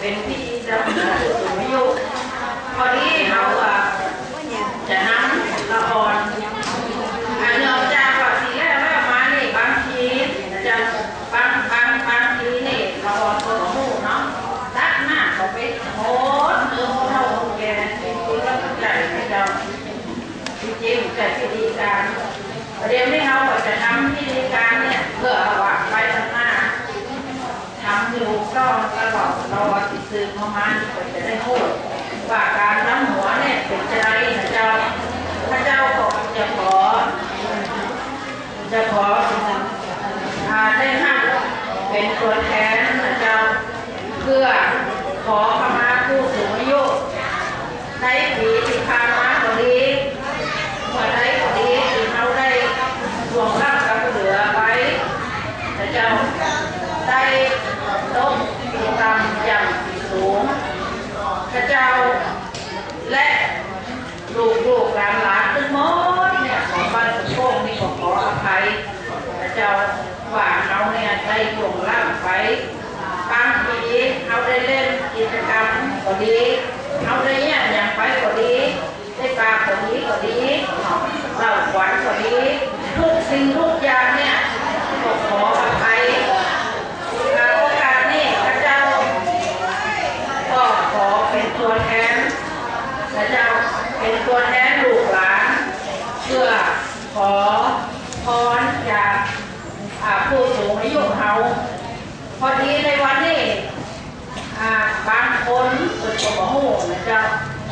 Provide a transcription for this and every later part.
เป็นพิธีดำเนินสูงอายุพอดีเราอะจะนำละครอันเนื่องจากว่าทีแรกแม่มานี่บางทีจะบางบางบางทีนี่ละครตัวหูเนาะตัดหน้าก็ไปโหดเนื้อเท่าของแกจริงๆแล้วก็ใจให้เราจริงๆแต่พิธีการเรียนไม่เราก็จะทำพิธีการเนี่ยเพื่อเอาว่าไปข้างหน้า ทำอยู่ก็ตลอดเรา ประมาณจะได้พูดว่าการน้ำหัวเนี่ยเป็นใจนะเจ้าพระเจ้าก็จะขอ จะขออาได้ห้าเป็นตัวแทนนะเจ้าเพื่อขอขมาผู้สูงอายุในปีที่ผ่านมาก็ดีเมื่อใดก็ดีที่เราได้รวมร่างกับเหลือไว้นะเจ้า ได้ต้มตีตามอย่างสูง พระเจ้า และลูกลูกหลานหลานทั้งหมดเนี่ยของบ้านสุโขงนี่ขอขออภัย พระเจ้าว่าเขาเนี่ยได้หลงล่างไปบางทีเขาได้เล่นกิจกรรมก็ ดีเขาได้เนี่ยอย่างไปก็ดี ได้ปลาก็ดีก็ดีเหล่าขวัญก็ดี ทุกสิ่งทุกอย่างเนี่ยขอขออภัยโอกาสนี้พระเจ้า ก็ขอเป็นตัวแทนพระเจ้าเป็นตัวแทนลูกหลาน เพื่อขอพรจากอ่าผู้สูงอายุเขาพอดีในวันนี้อ่าบางคนเป็นคนบอกโอ้นะเจ้า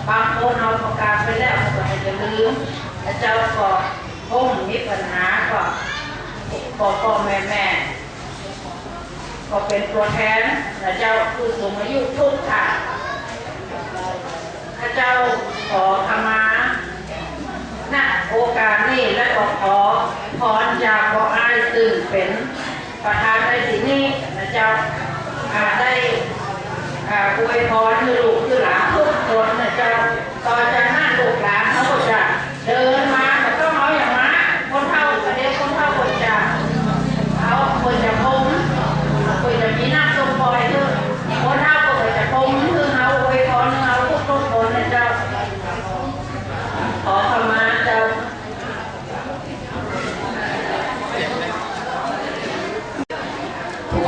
บางคนเอาประกาศไปแล้วก็ ให้จะลืมพระเจ้าก็คงมีปัญหาก็พ่อพ่อแม่แม่ ก็เป็นตัวแทนพระเจ้าผู้สูงอายุทุกท่านพระเจ้าขอขมาณโอกาสนี้และก็ขอพรจากพ่ออ้ายซึ่งเป็นประธานในที่นี้พระเจ้าอาได้ อาอวยพรคือลูกคือหลานทุกคนนะเจ้าต่อจากนั้นลูกหลานเขาก็จะเดินมาอย่างมาคนเท่าประเดี๋ยวคนเท่าคนจะ เอาคนจะคมคนจะมีน้ำทรงปล่อยคือคนเท่าคนจะคมคือเอาไว้พรเอาทุกทุกคนนะเจ้า ขอขมาเจ้า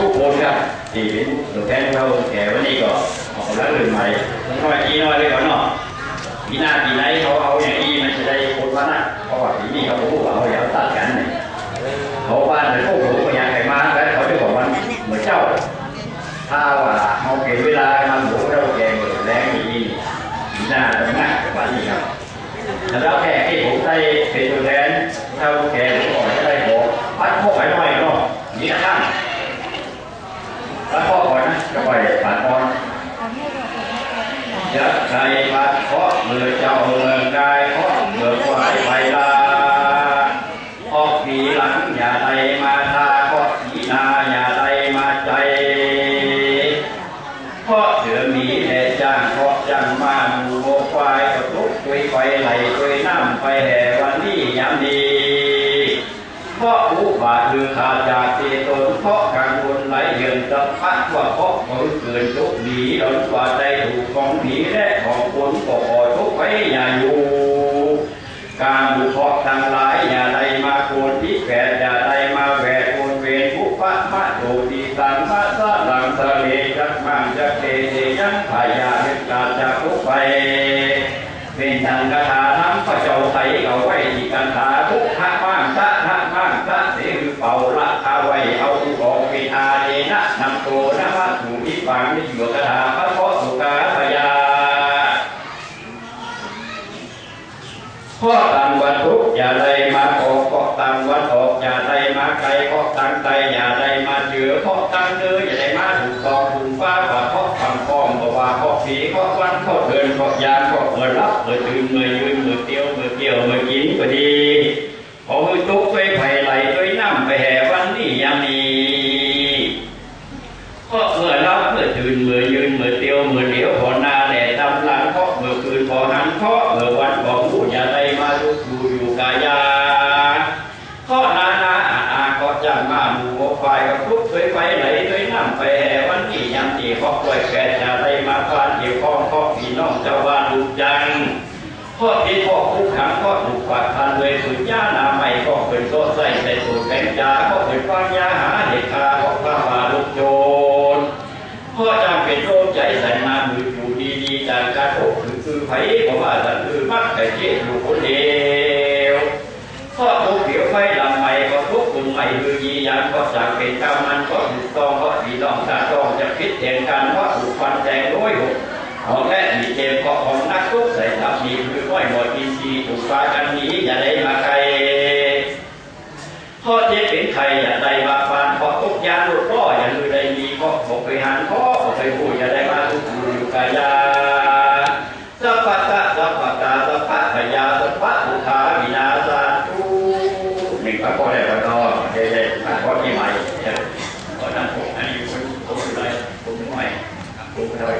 ทุกๆคนครับที่เป็นตัวแทนเราแก่วันนี้ก็ออกกำลังรุ่นใหม่น้อยอีน้อยเลยก่อนเนาะปีหน้าปีไหนเขาเอาอย่างนี้มันจะได้คนว่านะเพราะว่าปีนี้เขาบอกว่าเขาอยากตัดกันเนี่ยเขาบ้านเลยพวกผมก็อยากให้มาแล้วเขาจะบอกว่าเหมือนเจ้า ถ้าว่าเขาเก็บเวลามาหมูเราแกงแรงอย่างนี้ปีหน้าจะมากกว่านี้ครับแล้วแค่ที่ผมได้เป็นตัวแทนเท่าแกผมก็จะได้บอกพัดพวกไปหน่อยเนาะนี่นะครับ แล้วพ่อก่อนนะจะไปผ่านก่อนยักษ์ใจพัดเคาะมือเจ้าเมืองกายเคาะเมือควายไปลาออกผีหลังอย่าใดมาทาเคาะผีนาอย่าใดมาใจเคาะเถือมีแห่จ้างเคาะจังมาหมูโบควายกับลุกคุยไฟไหลคุยน้ำไปแห่วันนี้ยามดีเพาะอุบาทคือขาดจา ว่าเพราะมือเกินทุกดีหลนกว่าใจถูกของผีและของคนก็อทุกไปอย่าอยู่ การบุพเพทั้งหลายอย่าใดมาโกนที่แฝดอย่าใดมาแหวกโกนเวรผู้พะพระโตดีตังพระสะลังสะเลจักมังจักเตเตยังพายาเหตุการจากทุกไป เป็นทางคาถาทั้งพระเจ้าไทยเอาไว้ที่กันถาทุกขะมั่งตะทะมั่งตะเสคือเป่าละเอาไว้เอาอุออกเป็นอาเดนะนำโตนะพระถูที่ฟังที่อยู่คาถาพระเพาะสุกาพยาข้อตังวันทุกอย่าได้มาออกข้อตังวันออกอย่าได้มาไกลข้อ ตั้งไตอย่าได้มาเจือข้อตังเนื้ออย่าได้มาถูกตองถูกฟ้าว่าข้อคำพ้องบอกว่าข้อผีข้อวันข้อเดินข้อยานข้อเมื่อรับเมื่อตื่นเมื่อยืนเมื่อเตี้ยวเมื่อเกี่ยวเมื่อกินก็ดีขอมือตุกไปไผ่ไหลด้วยน้ำไปแห่วันนี้ยามีเพราะเมื่อรับเมื่อตื่นเมื่อยืนเมื่อเตี้ยวเมื่อเดียวพอหน้าแดดดำหลังเพราะเมื่อคืนพอหันเพราะเมื่อวันบอกผู้อย่าได้มาลุกอยู่อยู่กายา ข้อนานาอาอาก็จัง มาหมู่วยกับทุกเคยได้วยน้ำไปแห่ยวันนี้ยามที่ขอปล่อยแก่น้องเจ้าบ้านลูกจังพ่อที่พ่อคุกขังก็ถูกฝากพันเลยสุดย่านาไม่ก็เคยโซ่ใส่ใส่สูตรแกงจาก็เป็นคยฟังยาหาเด็กคาก็พามาลูกโจรพ่อจำเป็นโรคใจใส่มามืออยู่ดีๆจากการพบคือคือไผ่บอกว่าสันคือมักแต่เจ็บอยู่คนเดียวพ่อทุกเขียวไฟลำ ไม่คือยียันก็จากเป็นกรรมมันก็ถูกต้องเพราะดีต้องตาต้องจะคิดแทนกันว่าถูกฟันแทงร้อยหกของแรกมีเกมก็ของนักทุกใส่ทับมีคือก้อยหมดอินทรีย์ถูกฟ้ากันนี้อย่าได้มาไกลข้อเจ็บเป็นใครอย่าได้มาฟันเพราะทุกยานหลุดก็อย่าลืมได้มีก็บอกไปหันข้อบอกไปพูดอย่าได้มาทุกอยู่กายาสัพพะตะสัพพะตาสัพพะพยาสัพพะทุขาวินาศาตุหนึ่งพระพ่อได้พระนอเด็ดๆพระพ่อที่ใหม่เนี่ยเพราะนั้นผมอันนี้ผมผมอะไรผมใหม่ผมอะไร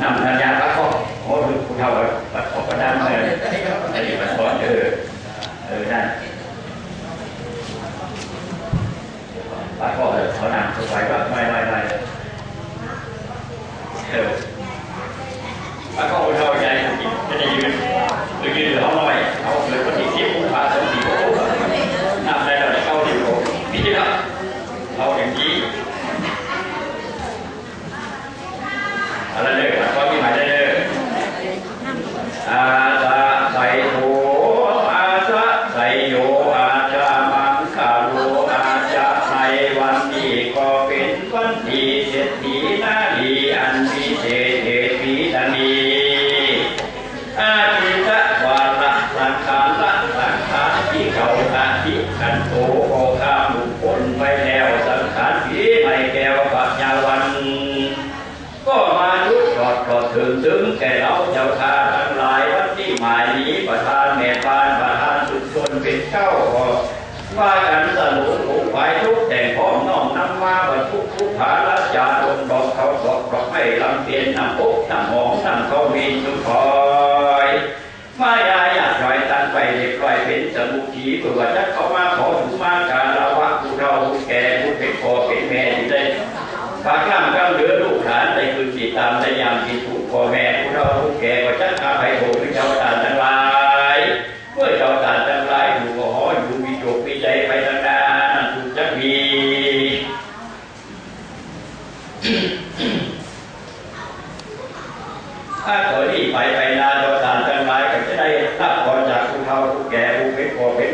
นำธัญญาพระพ่อโอ้ดูคุณเท่าเลยปัดออกกระด้านเลยไอ้ปัดถอนเออเออนั่นปัดพ่อเลยเขานำสบายว่าไม่ไม่ไม่เออปัดพ่อคุณเท่าใจจะได้ยืนหรือยืนหรือเอาหน่อยเอาเลยคนที่สิบพาสองสี่โอ้นำได้เราได้เข้าที่โอ้พี่จีละเอาอย่างนี้ อะไรเลยมันก็มีหมายได้เลยอาซาไสโยอาซาไสโยอาจามังคาโลอาจาในวันนี้ก็เป็นวันที่เศรษฐีนาลีอันพิเศษเทพีดานีอาทิตะวาระสังขารละสังขารที่เขาอาทิขันโตโอข้ามลุกพ้นไปแล้วสังขารผีไม่แก้วปัญญาวัน ก็มาลุกจอดก็ถึงถึงแก่เราเจ้าข้าทั้งหลายวัดที่หมายนี้ประธานแม่ปานประธานสุชนเป็นเจ้าก็ว่ากันสนุกผูกไฟทุก แต่งพร้อมน้อมนำมาบรรทุกทุกผาละจาดงดอกเขาสอกดอกไม่ลำเตียนน้ำปุ๊บน้ำหอมนำเขาวินทุกคอยมายาอยากลอยตันไปเด็กลอยเป็นสมุขีเผื่อจะเข้ามาขอถูมาการละวะผู้เราผู้แก่ผู้เป็นพ่อเป็นแม่ที่ได้ปากข้ามก้ามเหลือลูกหลานในคืนติดตามในยามที่ถูกพ่อแม่ผู้เราผู้แก่ก็ชักอาภัยโหดเจ้าตาทั้งหลายเมื่อเจ้าตาทั้งหลายอยู่ก็หออยู่มีโจกมีใจไปทางด้านถูกจักมีถ้าต่อนี้ไปไปนาเจ้าตาทั้งหลายก็จะได้รับพรจากผู้เฒ่าผู้แก่ผู้เป็นพ่อเป็น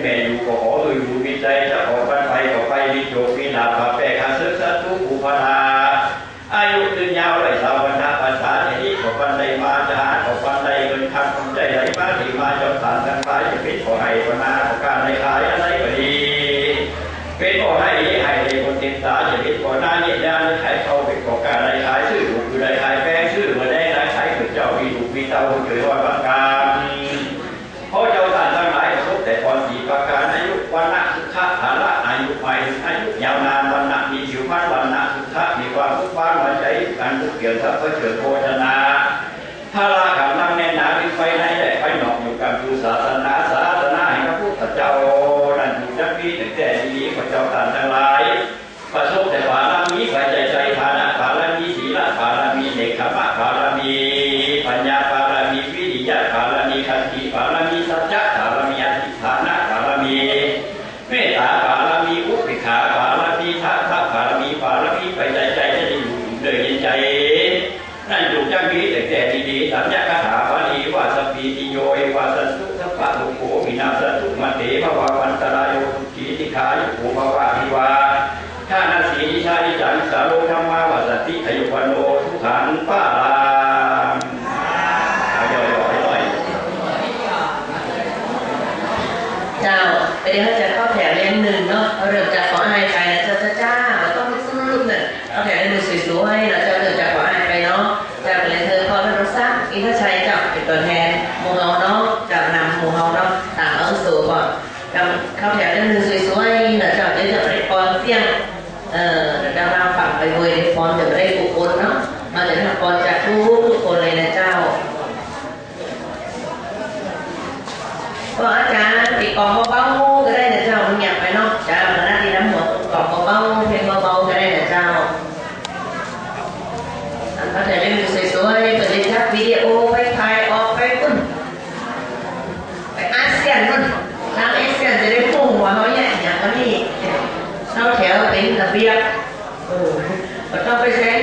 แม่อยู่ก็หออยู่มีใจจะขอไปไปขอไปมีโยมีนาภแปะขาซึกสัตว์ผู้พาอายุยืนยาวเลสาวันนาภาษาในนี้ขอปันใดมาจะหาขอปันใดเงินคำคำใจไหลมาถีมาจอมสารทั้งหลายจะพิจขอให้ปนาขอการในขาย ม่อายุยาวนานวันนะมีผิวพรรณวันนะสุขะมีความทุกข์บ้านหัวใจการทุกเกี่ยวทรัพย์เพื่อเฉิดโภชนาถ้าลาขับนั่งแน่นหนาวิไฟในได้ไฟหนอกอยู่กับดูศาสนาศาสนาให้พระพุทธเจ้านั่นอยู่จักปีแต่แต่ดีพระเจ้าต่างทั้งหลายประสบแต่บารมีปัจจัยใจฐานะบารมีศีลบารมีเนกขมะบารมี ปัญญาบารมีวิริยะบารมีขันติบารมีสัจจะบารมีอธิฐานะบารมี เมตตาบารมีอุเบกขาบารมีทัพพระบารมีบารมีปัจจัยใจจะได้อยู่เดินเย็นใจ นั่นอยู่จักมีแต่แต่ดีๆสัญญาคาถาบาลีว่าสปีติโยเอวาสันตุสัพพะโลโกวินาศตุมาเตภวาวันตรายโยทุกีติขายุโภภวะพิวาข้านาสีนิชานิจังสาโลธรรมาวาสติอายุวันโนทุขันปาลามเอาย่อยๆ เจ้าไปเดี๋ยวเขาจะเข้าแถวเรียงหนึ่งเนาะเอาเริ่มจากขออายไปนะเจ้าจ้าจ้าเราต้องซื้อเนี่ยเข้าแถวเรียงหนึ่งสวยๆนะเจ้าเริ่มจากขออายไปเนาะเจ้าเป็นเธอพอเป็นรสซักอินทชัยเจ้าเป็นตัวแทนหมู่เฮาเนาะ เจ้านำหมู่เฮาเนาะต่างเอาสู่ก่อนกำเข้าแถวเรียงหนึ่งสวยๆนะเจ้าเดี๋ ก็ต้องไปแซง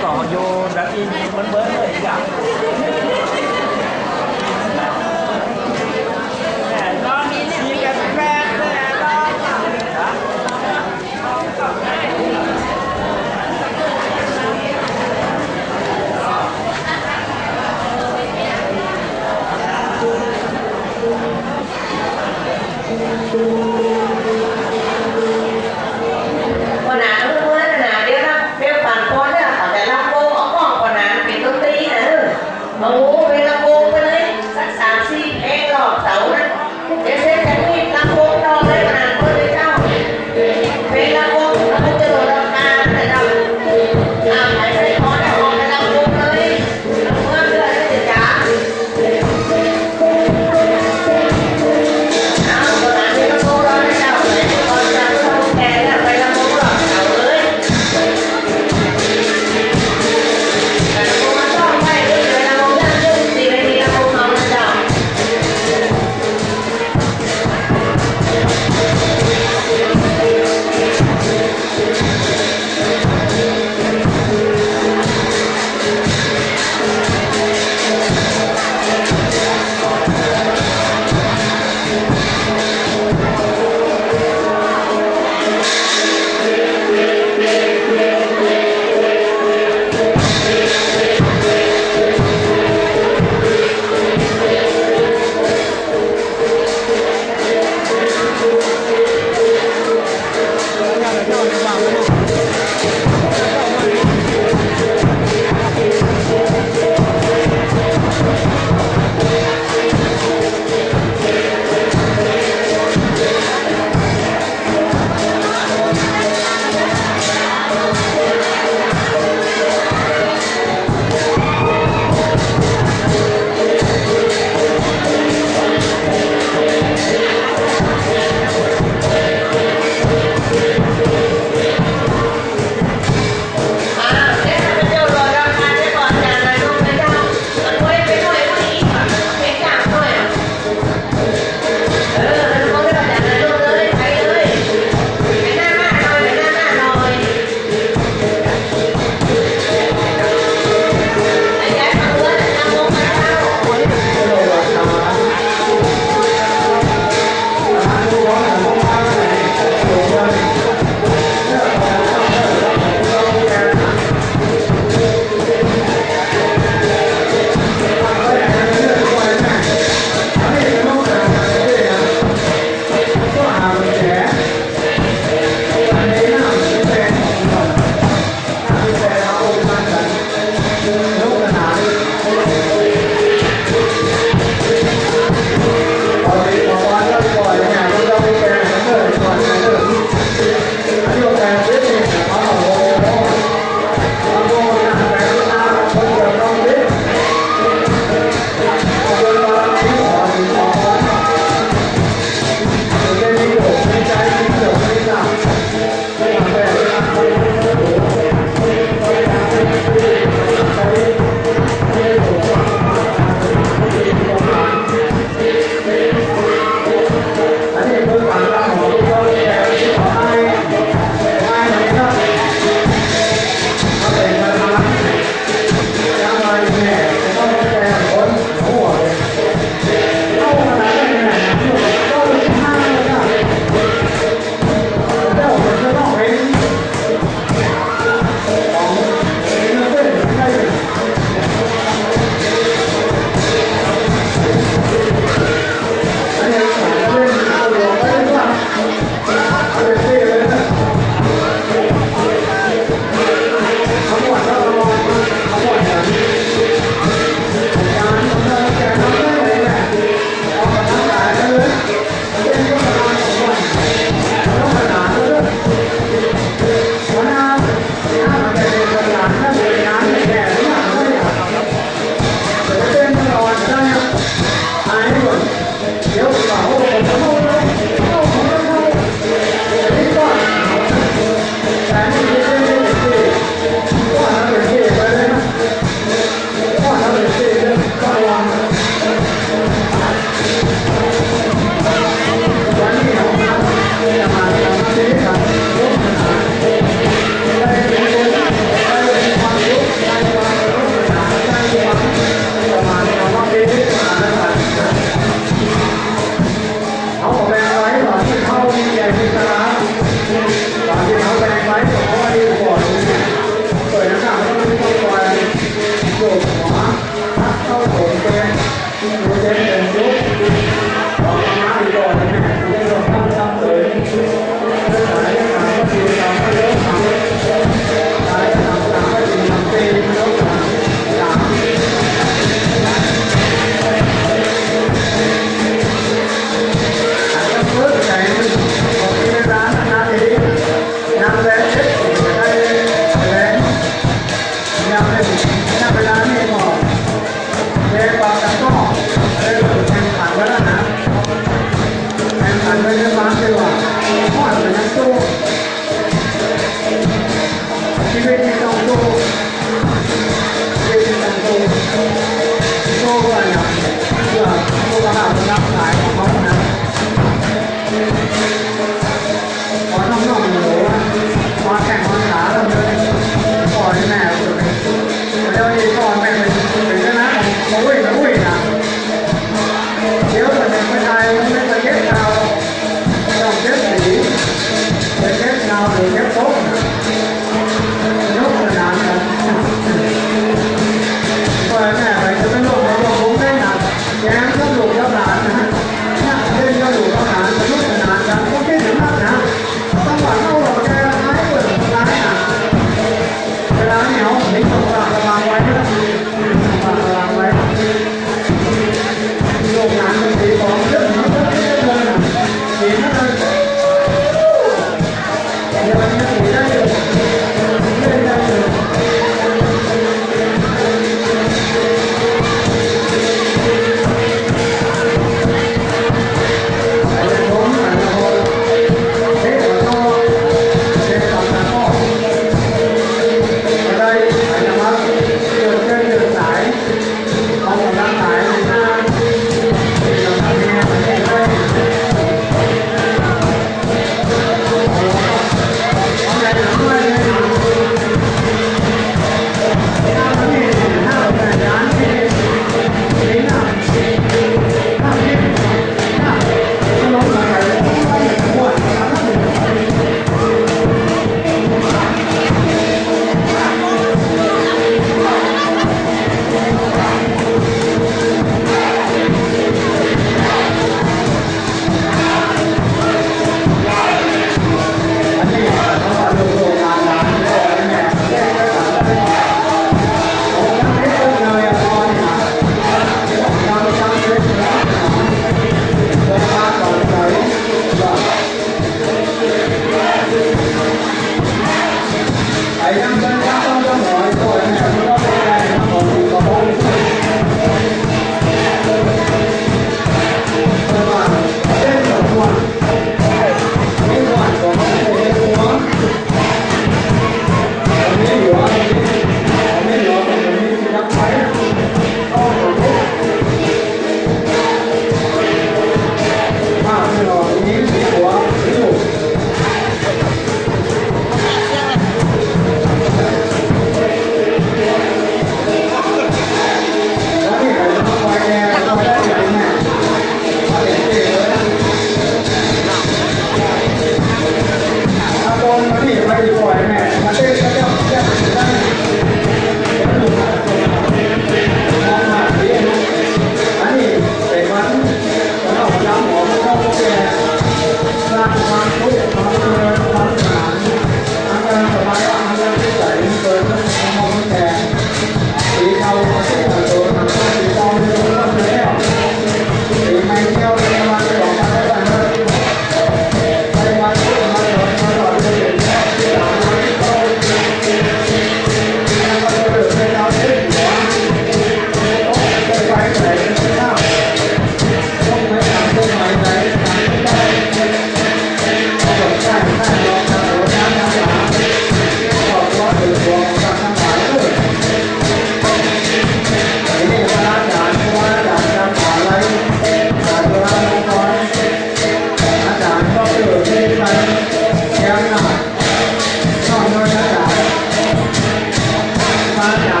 सारे यहाँ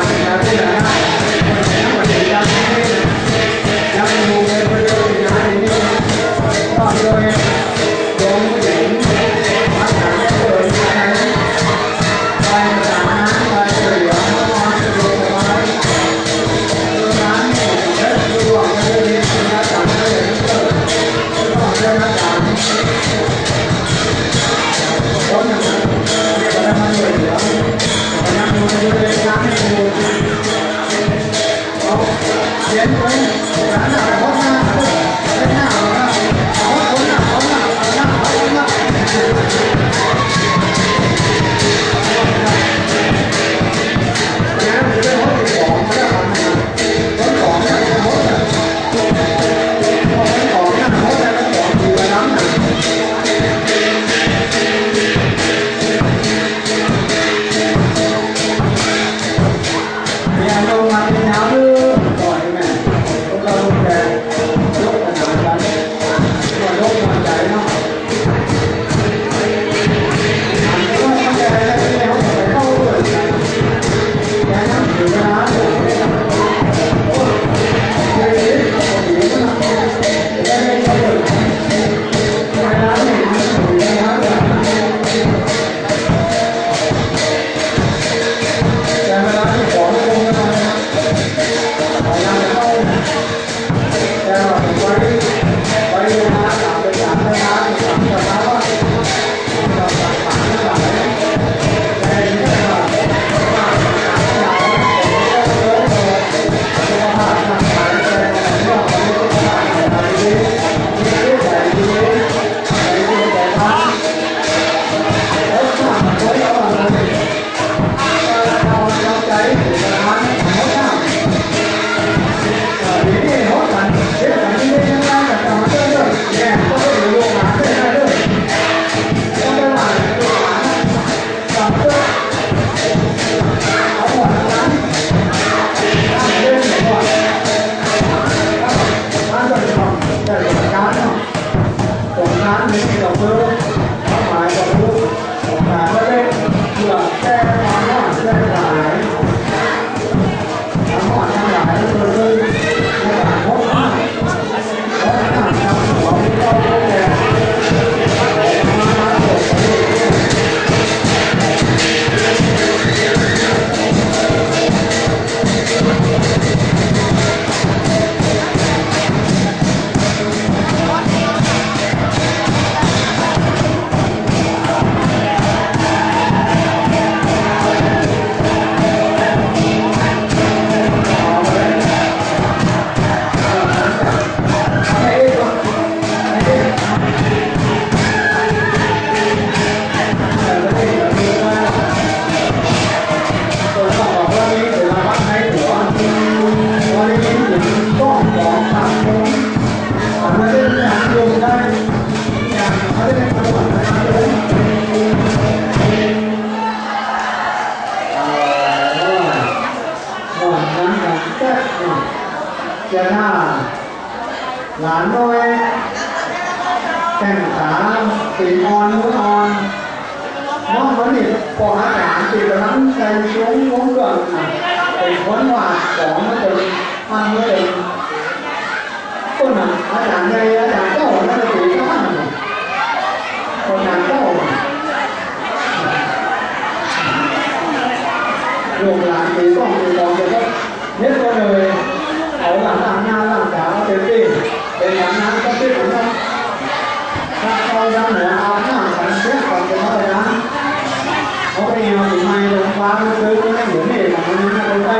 रहना है ลูกหลานตีต้องตีต้องจะก็เน็ตก็เลยเอาหลังหลังหน้าหลังขาเต็มที่เป็นหลังนั้นก็ที่ผมนะถ้าเขาดังเหนืออาหน้าสันเชื่อก่อนจะมาเลยนะเขาไปเอาถึงไม้ลงฟ้าไม่เคยไม่เหมือนนี่หลังมันไม่เคยได้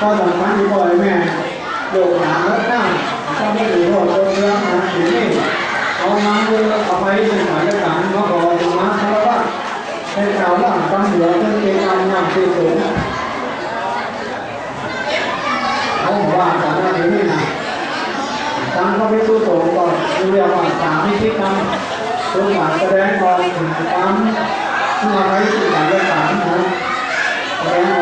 ก็ตอนนั้นที่พ่อแม่โดดหนาแล้วหน้าก็ไม่ถือว่าตัวเรื่องนะถึงนี่เอาน้ำเลยเอาไปถึงหมายกางก็รอถึงมาแล้วว่าให้ชาวล่างตั้งเหลือเป็นเกณฑ์งานงานที่สูงเขาบอกว่าสามนาทีนี่นะ ตั้งก็ไม่สู้โตก่อนเรียกว่าสามที่คิดทำตัวหมาแสดงก่อนถึงตั้งเมื่อไรสิ่งใดก็ตามนะแสดง